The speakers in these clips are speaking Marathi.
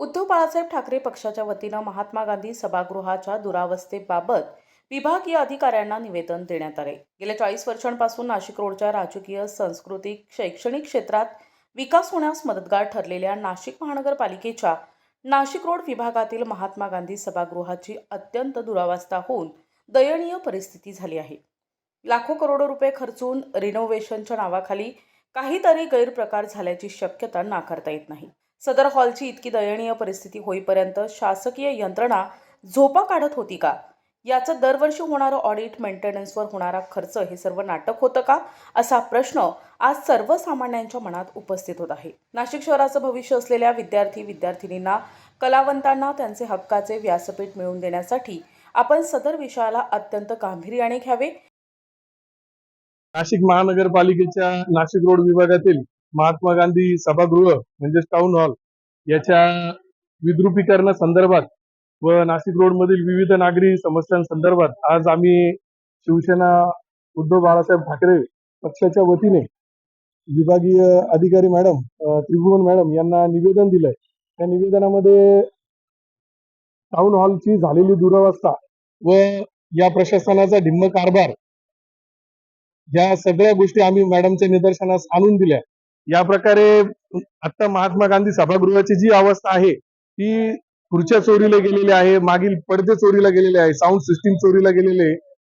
उद्धव बाळासाहेब ठाकरे पक्षाच्या वतीनं महात्मा गांधी सभागृहाच्या दुरावस्थेबाबत विभागीय अधिकाऱ्यांना निवेदन देण्यात आले. गेल्या चाळीस वर्षांपासून नाशिक रोडच्या राजकीय सांस्कृतिक शैक्षणिक क्षेत्रात विकास होण्यास मदतगार ठरलेल्या नाशिक महानगरपालिकेच्या नाशिक रोड विभागातील महात्मा गांधी सभागृहाची अत्यंत दुरावस्था होऊन दयनीय परिस्थिती झाली आहे. लाखो करोडो रुपये खर्चून रिनोव्हेशनच्या नावाखाली काहीतरी गैरप्रकार झाल्याची शक्यता नाकारता येत नाही. सदर हॉलची इतकी दयनीय परिस्थिती होईपर्यंत शासकीय यंत्रणा झोपा काढत होती का? याचं दरवर्षी होणारं ऑडिट मेंटेनन्सवर होणारा खर्च हे सर्व नाटक होतं का? असा प्रश्न आज सर्वसामान्यांच्या मनात उपस्थित होत आहे. नाशिक शहराचं भविष्य असलेल्या विद्यार्थी विद्यार्थिनींना कलावंतांना त्यांचे हक्काचे व्यासपीठ मिळवून देण्यासाठी आपण सदर विषयाला अत्यंत गांभीर्याने घ्यावे. नाशिक महानगरपालिकेच्या नाशिक रोड विभागातील महात्मा गांधी सभागृह म्हणजेच टाउन हॉल याच्या विद्रुपीकरणासंदर्भात व नाशिक रोड मधील विविध नागरी समस्यांसंदर्भात आज आम्ही शिवसेना उद्धव बाळासाहेब ठाकरे पक्षाच्या वतीने विभागीय अधिकारी मॅडम त्रिभुवन मॅडम यांना निवेदन दिलंय. त्या निवेदनामध्ये टाउन हॉलची झालेली दुरावस्था व या प्रशासनाचा ढिम्म कारभार या सगळ्या गोष्टी आम्ही मॅडमच्या निदर्शनास आणून दिल्या. या प्रकारे आता महात्मा गांधी सभागृहाची जी अवस्था आहे ती खुर्च्या चोरीला गेलेली आहे मागील पडदे चोरीला गेलेले आहे साऊंड सिस्टीम चोरीला गेलेले आहे.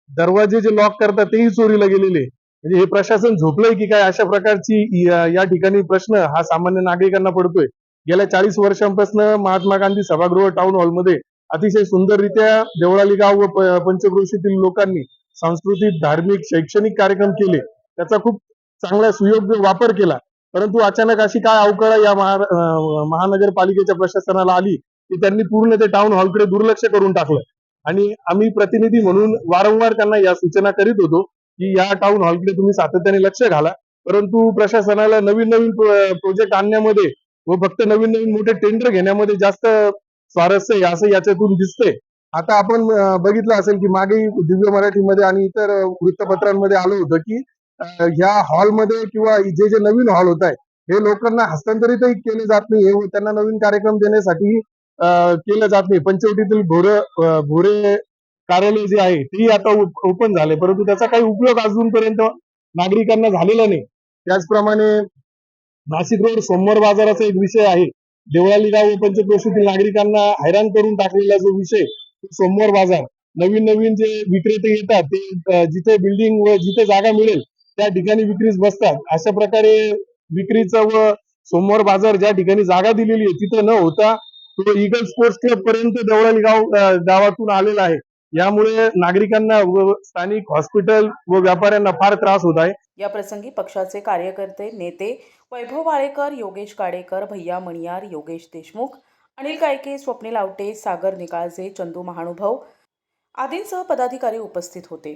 दरवाजे जे लॉक करतात तेही चोरीला गेलेले म्हणजे हे प्रशासन झोपलंय की काय? अशा प्रकारची या ठिकाणी प्रश्न हा सामान्य नागरिकांना पडतोय. गेल्या चाळीस वर्षांपासून महात्मा गांधी सभागृह टाउन हॉलमध्ये अतिशय सुंदररित्या देवळाली गाव व पंचक्रोशीतील लोकांनी सांस्कृतिक धार्मिक शैक्षणिक कार्यक्रम केले. त्याचा खूप चांगला सुयोग्य वापर केला. परंतु अचानक अशी काय अवकळ या महानगरपालिकेच्या प्रशासनाला आली की त्यांनी पूर्ण ते टाउन हॉलकडे दुर्लक्ष करून टाकलं. आणि आम्ही प्रतिनिधी म्हणून वारंवार त्यांना या सूचना करीत होतो की या टाउन हॉलकडे तुम्ही सातत्याने लक्ष घाला. परंतु प्रशासनाला नवीन नवीन प्रोजेक्ट आणण्यामध्ये व फक्त नवीन नवीन मोठे टेंडर घेण्यामध्ये जास्त स्वारस्य आहे असं याच्यातून दिसतंय. आता आपण बघितलं असेल की मागे दिव्य मराठीमध्ये आणि इतर वृत्तपत्रांमध्ये आलं होतं की ह्या हॉलमध्ये किंवा जे जे नवीन हॉल होत आहे हे लोकांना हस्तांतरितही केले जात नाही. हे त्यांना नवीन कार्यक्रम देण्यासाठी केलं जात नाही. पंचवटीतील भोरे भोरे कार्यालय जे आहे तेही आता ओपन झाले. परंतु त्याचा काही उपयोग अजूनपर्यंत नागरिकांना झालेला नाही. त्याचप्रमाणे नाशिक रोड सोमवार बाजाराचा एक विषय आहे. देवळाली गाव व पंचक्रोशीतील नागरिकांना हैराण करून टाकलेला जो विषय तो सोमवार बाजार. नवीन नवीन जे विक्रेते येतात ते जिथे बिल्डिंग व जिथे जागा मिळेल त्या ठिकाणी विक्रीस बसतात. अशा प्रकारे विक्रीचा व सोमवार बाजार ज्या ठिकाणी जागा दिलेली आहे तिथे न होता तो इगल स्पोर्ट्स क्लब पर्यंत देवळाली गाव गावातून आलेला आहे. यामुळे नागरिकांना व स्थानिक हॉस्पिटल व व्यापाऱ्यांना फार त्रास होत आहे. या प्रसंगी पक्षाचे कार्यकर्ते नेते वैभव वाळेकर योगेश काडेकर भैया मणियार योगेश देशमुख अनिल कायके स्वप्नील आवटे सागर निकाळजे चंदू महानुभव आदींसह पदाधिकारी उपस्थित होते.